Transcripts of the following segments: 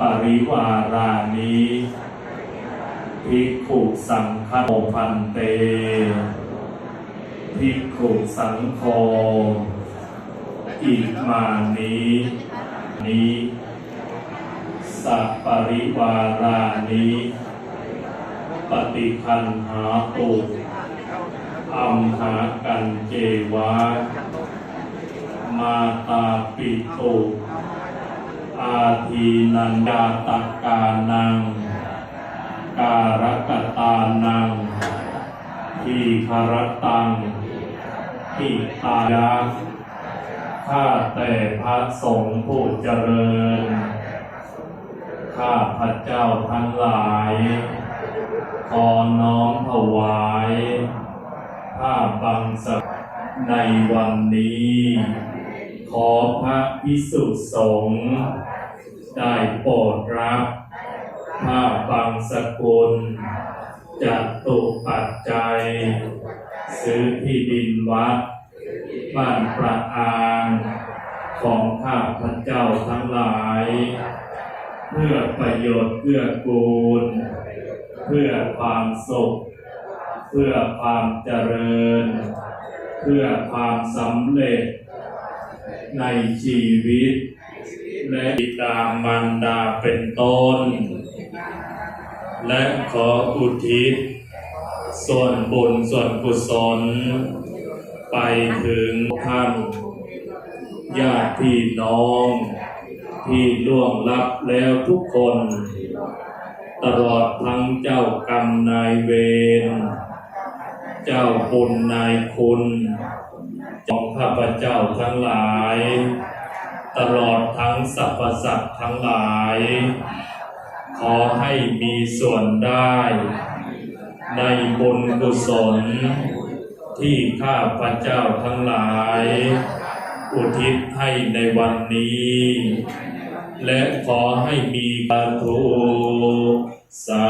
ปริวารานิภิกขุสังฆโมพันเตภิกขุสังโฆอิมานินิสัปปริวารานิปฏิคันหาตุอัมหากันเจวะ มาตาปิตุอ ทีนันดาตกานัง การกตานังทีคารตังทิตายะข้าแต่พระสงฆ์ผู้เจริญ ข้าพระเจ้าทั้งหลาย ขอน้อมถวายผ้าบังสะในวันนี้ ขอพระพิสุสงฆ์ ได้โปรดรับผ้าบางสกุลจัดตุปัจจัย ซื้อที่ดินวัด บ้านประอางของข้าพระเจ้าทั้งหลาย เพื่อประโยชน์เพื่อกูล เพื่อความสุข เพื่อความเจริญ เพื่อความสำเร็จในชีวิต และบิดามารดาเป็นต้น และขออุทิศ ส่วนบุญส่วนกุศล ไปถึงท่านญาติพี่น้อง ที่ล่วงลับแล้วทุกคน ตลอดทั้งเจ้ากรรมนายเวรเจ้าบุญนายคุณของข้าพเจ้าทั้งหลาย ตลอดทั้งสรรพสัตว์ทั้งหลาย ขอให้มีส่วนได้ ในบุญกุศล ที่ข้าพระเจ้าทั้งหลาย อุทิศให้ในวันนี้ และขอให้มีปาธุสา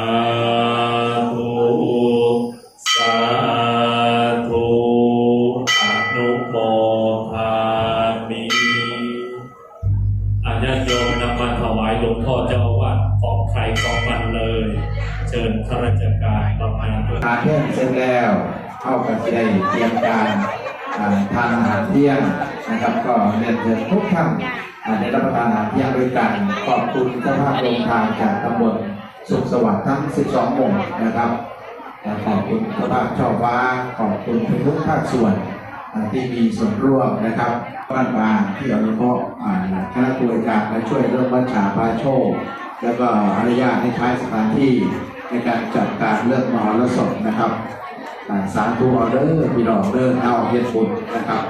เข้ากับได้เตรียมการทานอาหารเที่ยงนะครับ ก็เรียนเชิญทุกท่านได้รับประทานอาหารเที่ยงด้วยกันขอบคุณเจ้าภาพโรงทานจากตำบลสุขสวัสดิ์ทั้ง 12 หมู่นะครับขอบคุณเจ้าภาพช่อฟ้าขอบคุณทุกภาคส่วนที่มีส่วนร่วมนะครับบ้านบางที่อนุเคราะห์คณะผู้บริการและช่วยเรื่องวัชชาพาโชค แล้วก็อนุญาตให้ใช้สถานที่ในการจัดการเรื่องมหรสพนะครับ สาธุออเดอร์พี่น้องเดินเอาเฮ็ดบุญนะครับ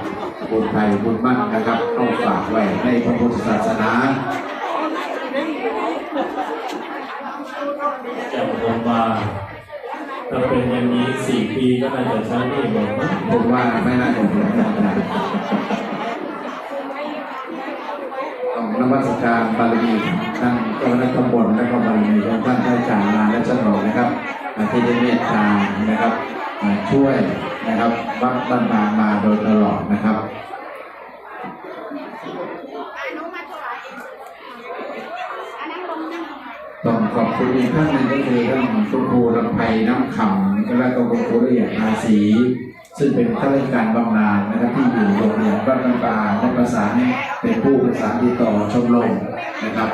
บุญไทยบุญมั่นนะครับต้องฝากไว้ในพระพุทธศาสนาจะผมมาถ้าเป็นอย่างนี้สี่ปีก็น่าจะใช้ได้หมดนะผมว่าไม่น่าจะเหลือนะต้องนมัสการบารมีท่านเจ้าหน้าที่ตำบลและก็บารมีของท่านท่านอาจารย์ลาและเจ้าหนองนะครับอาที่ได้เมตตานะครับ ช่วยนะครับวัดบ้านบามาโดยตลอดนะครับต้องขอบคุณอีกท่านหนึงก็คือท่านคุณครูลำไพน้ำคำและก็คุณครูละเอียดอาศีซึ่งเป็นข้าราชการบำนาญนะครับที่อยู่โรงเรียนบ้านน้ำปลาและประสานเป็นผู้ประสานติดต่อชมรมนะครับ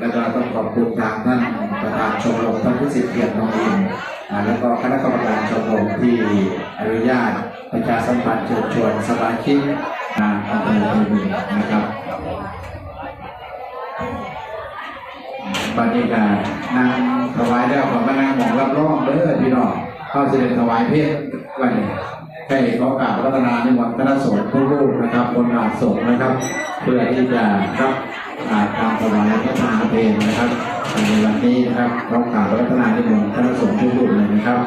แล้วก็ต้องขอบคุณทางท่านประธานชมรมท่านพิสิทธิ์เกียรติน้องอิน แล้วก็คณะกรรมการชมรมที่อนุญาตประชาสัมพันธ์เชิญชวนสมาชิกงานอำเภอเมืองนะครับบรรยากาศนางถวายแล้วขอมานางมองรับรองเด้อพี่น้องเข้าเสด็จถวายเพศวันนี้ให้ขอกราบรัตนาในวันคณะสงฆ์ทุกรูปนะครับบนบาทสงฆ์นะครับ เพื่อที่จะรับการถวายพระทหารเพลนะครับ ในวันนี้นะครับขอกราบรัตนาในวันคณะสงฆ์ทุกรูปเลยนะครับ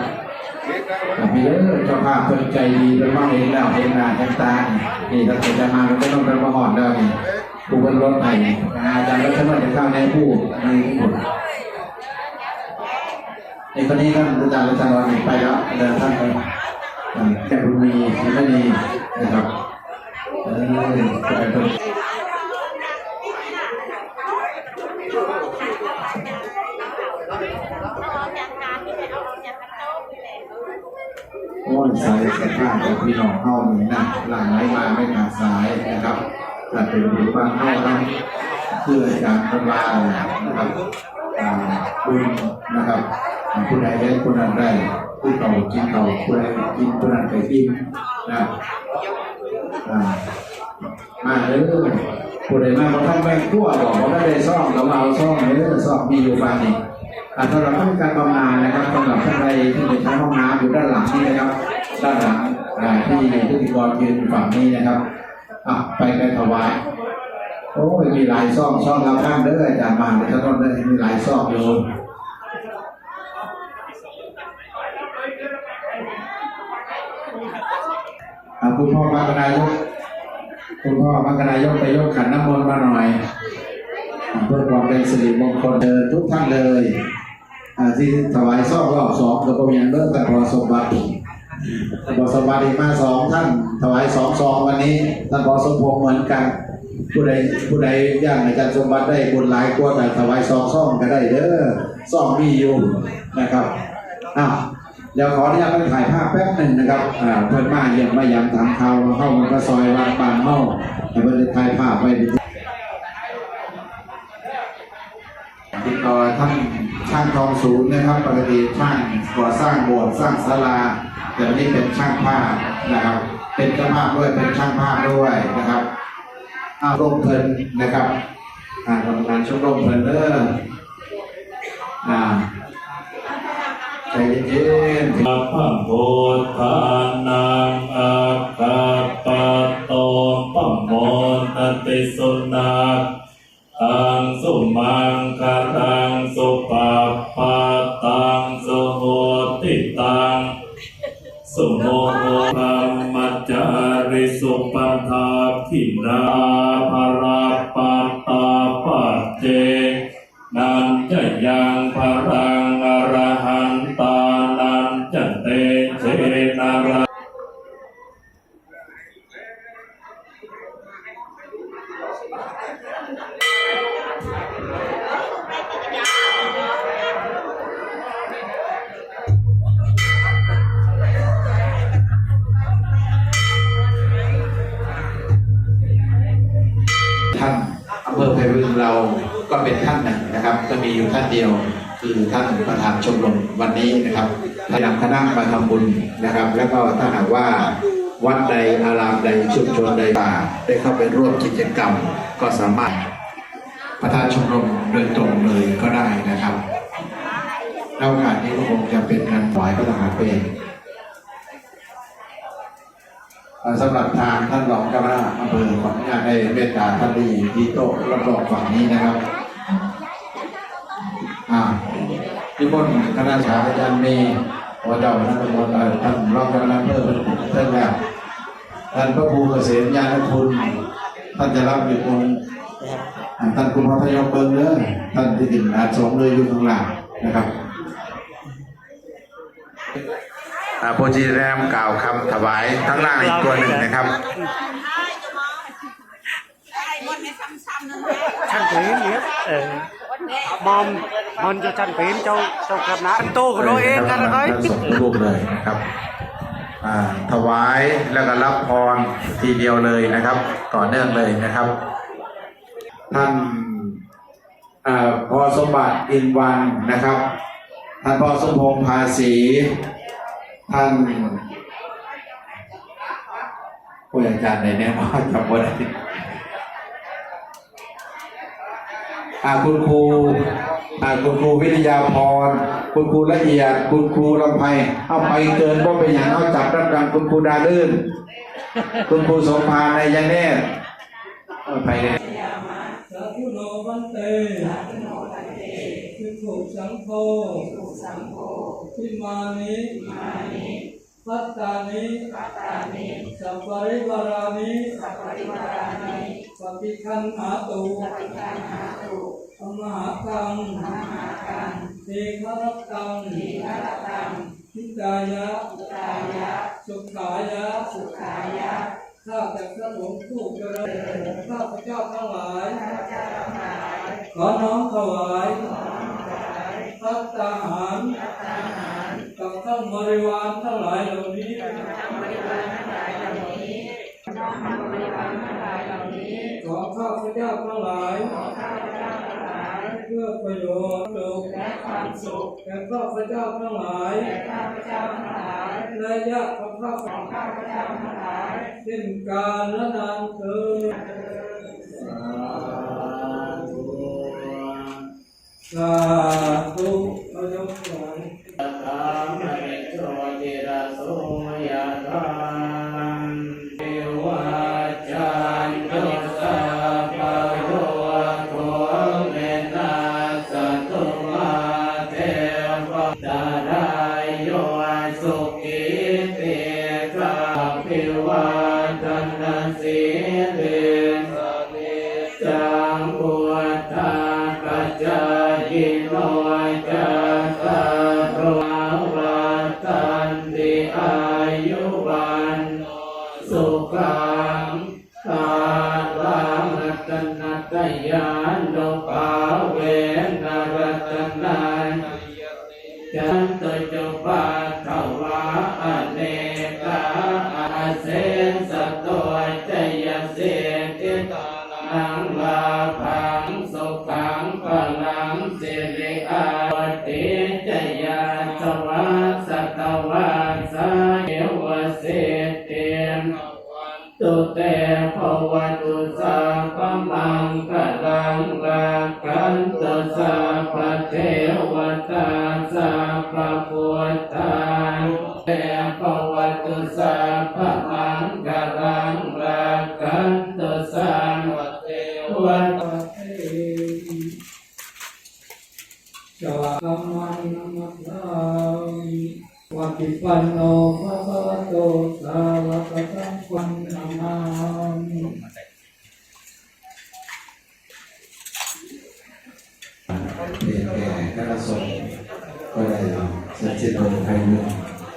แต่พี่เด้อเจ้าภาพเพิ่นใจดีเป็นว่าเห็นแล้วเห็นหน้าเห็นตานี่ถ้าเกิดจะมามันก็ต้องเป็นมาหอดเด้อนี่ผู้บนรถไทยอาจารย์รัชนนท์จะเข้าในผู้ในผู้ในคนนี้ท่านอาจารย์รัชนนท์ไปแล้วเดินท่านไปแก่บุญมีไม่ดีนะครับเออ บ้างของพี่น้องเข้านี่นะหลังไหลมาไม่ขาดสายนะครับถ้าเป็นผู้บ้านเข้านะเพื่อการทำลายนะครับอ่าบุญนะครับผู้ใดได้ผู้นั้นได้ผู้เก่ากินเก่าผู้ใดกินผู้นั้นไปกินนะอ่ามาเลยผู้ใดมาบ่ท่านแม่งขั้วบอกว่าไม่ได้ซ่อมเราเอาซ่อมเลยซ่อมมีอยู่บ้านนี่อ่าสำหรับผู้การบำนาญนะครับสำหรับท่านใดที่ไปใช้ห้องน้ำอยู่ด้านหลังนี่นะครับ ด้านหลังอ่าที่พิธีกรยืนฝั่งนี้นะครับอะไปไปถวาย โอ้ยมีหลายซองซองเราข้างเด้ออาจารย์มาเดี๋ยวท่านได้มีหลายซองอยู่คุณพ่อมักรนายกคุณพ่อมักรนายกไปยกขันน้ำมนต์มาหน่อยเพื่อความเป็นสิริมงคลเดินทุกท่านเลยที่ถวายซอบรอบสองกับพยังเลิกแต่พอสมบัติ พอสมบัติอีมาสองท่านถวายสองซองวันนี้ท่านพอสมพงษ์เหมือนกัน ผู้ใดผู้ใดย่างอาจารย์สมบัติได้บุญหลายกว่าแต่ถวายซองซ่องก็ได้เด้อซ่องมีอยู่นะครับอ้าวเดี๋ยวขออนุญาตไปถ่ายภาพแป๊บหนึ่งนะครับอ่าเพื่อนมาเยี่ยมมายังทางเขาเข้ามันก็ซอยวัดบางเฮ้าแต่เพื่อนจะถ่ายภาพไว้ติดต่อท่านช่างทองศูนย์นะครับ ปกติช่างก่อสร้างโบสถ์สร้างศาลา แต่วันนี้เป็นช่างภาพนะครับ เป็นเจ้าภาพด้วยเป็นช่างภาพด้วยนะครับอาร่มเพลินนะครับอ่ากรรมการชมรมเพลินเดอร์อ่าใจเย็นๆสับพพะโพธานังอาคาปะโตปะโมตติสุนาตัง ทิ อำเภอไผ่บึงเราก็เป็นท่านหนึ่งนะครับก็มีอยู่ท่านเดียวคือท่านประธานชมรมวันนี้นะครับได้นำคณะมาทำบุญนะครับ แล้วก็ถ้าหากว่าวัดใดอารามใดชุมชนใดป่าได้เข้าไปร่วมกิจกรรมก็สามารถประธานชมรมโดยตรงเลยก็ได้นะครับแล้วโอกาสนี้ก็คงจะเป็นการถวายพระทหารเพลง สำหรับทางท่านรองเจ้าคณะอำเภอขออนุญาตได้เมตตาท่านดีที่โต๊ะรอบๆฝั่งนี้นะครับอ่าที่บนคณะสาอาจารย์มีหัวเจ้าท่านตำรวจเอ่อท่านรองเจ้าคณะอำเภอท่านแล้วท่านพระครูเกษมยานคุณท่านจะรับอยู่ตรงท่านคุณพัทยกเบิ้งเด้อท่านที่ถึงอาจสงเลยอยู่ข้างหลังนะครับ อ่า โพธิแรมกล่าวคำถวายทั้งล่างอีกตัวหนึ่งนะครับ chân tuyến biết ừ. bom bom cho chân tuyến cho cho cặp ná tô của đôi em ra ท่า rồi นส่งรูปเลยนะครับอ่าถวายแล้วก็รับพรทีเดียวเลยนะครับ ต่อเนื่องเลยนะครับ ท่านอ่าพอสมบัติอินวันนะครับ ท่านพอสมพงษ์ภาษี ท่านผู้อาจารย์ในแน่ว่าจำบ่ได้อาคุณครูอาคุณครูวิทยาพร คุณครูละเอียด คุณครูลำไพเอาไปเกินก็เป็นอย่างเอาจับรับรังคุณครูดาลื่น คุณครูสมภารในยาเนตเอาไปเลย สาธุโนวันเตภิกขุสังโฆทิมานิพัตตานิสัพปริวารานิปฏิคันหาตุอมหากังเทครตังทิตายะ สุขายะ ข้าแต่พระสงฆ์ผู้เจริญข้าพระเจ้าทั้งหลาย ขอน้อมถวาย พัตตาหารกับข้าวบริวารทั้งหลายเหล่านี้ขอข้าพเจ้าทั้งหลาย เพื่อประโยชน์สุขและความสุขแก่ข้าพเจ้าทั้งหลายและญาติของข้าพเจ้าทั้งหลายสิ้นกาลและนานเกิน สา ตุสัพพมังคลังลากันตสัพพเทวตาสัพพพุทธาเตภวตุสัพพมังคลังลากันตสัพพเทวตาจาคัมมังนัมัสสามิวัติปันโนภะคะวะโตสาวกสังฆังนามามิ เรียนแก่ คณะสงฆ์ก็ได้เสร็จสิ้นโดยไทยเรื่อง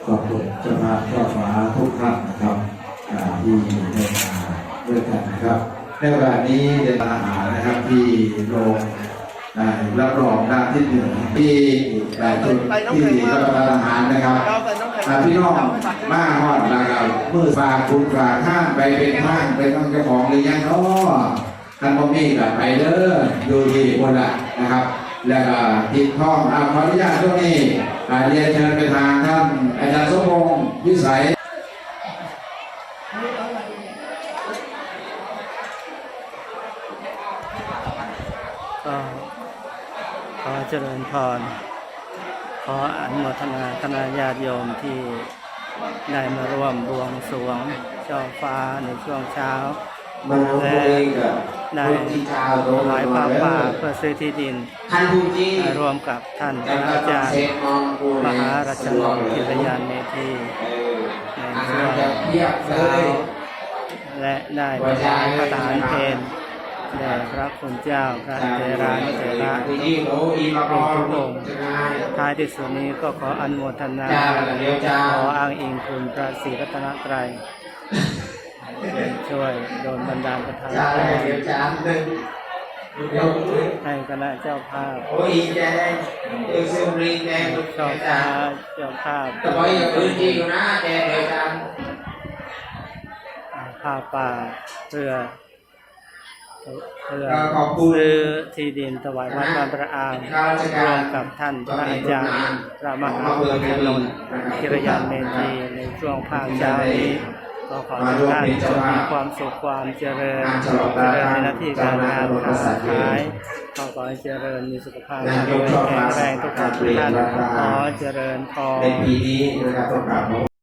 ขอบคุณเจ้าภาพเจ้าฟ้าทุกท่านนะครับอ่าที่เดินมาด้วยกันนะครับในเวลานี้เดินอาหารนะครับที่โรงอ่ารับรองด้านที่หนึ่งที่อ่าจุดที่รับประทานอาหารนะครับอ่าพี่น้องมาฮอดนะครับมือฝากคุณฝากห้างไปเป็นห้างเป็นต้องเจ้าของหรือยังเนาะท่านพ่อมีกับไปเด้ออยู่ที่บนละนะครับ แล้วก็ติดท้องอาขออนุญาตช่วงนี้อ่าเรียนเชิญไปทางท่านอาจารย์สมพงษ์วิสัยก็ขอเจริญพร ขออนุโมทนาคณะญาติโยมที่ได้มาร่วมบวงสรวงเจ้าฟ้าในช่วงเช้า มาลงตัวเองกับได้คนที่ชาวโดถนวายผ้าป่าเพื่อซื้อที่ดินท่านผู้ที่รวมกับท่านคแล้วณะก็อาต้องจารย์เซ็ตมองกูมหาราชนนทิรยานเมธีเอออาหารจะเพียบเลเช้ายและได้ถวายพระทหารเพนแด่พระคุณเจ้าพระเทรานุเถระที่นี่โอ้อีมาพอทุกองค์จะไงท้ายที่สุดนี้ก็ขออนุโมทนาจ้าเดี๋ยวจ้าขออ้างอิงคุณพระศรีรัตนตรัย ช่วยโดนบันดาลประทานจ้าพรเดี๋ยวจ้าหนึ่งเดี๋ยวให้คณะเจ้าภาพโอ้ยแดงเดี๋ยวซิมรีแดงเจ้าจ้าภาพเจ้าภาพแต่ว่าอย่าพื้นที่กูนะแดงเดี๋ยวจ้าผ้าป่าเพื่อเพื่อก็ขอบคุณซื้อที่ดินถวายวัดบางประอางข้าราชรกาวรมกับท่านพระอาจารย์พระมหาภูมินนท์กิรยานเมธีในช่วงภาคเช้านี้ ก็ขอให้ท่านจงมีความสุขความเจริญเจริญในหน้าที่การงานค้าขายขอขอให้เจริญมีสุขภาพแข็งแรงทุกท่านขอเจริญพรในปีนี้นะครับต้องกราบขอบ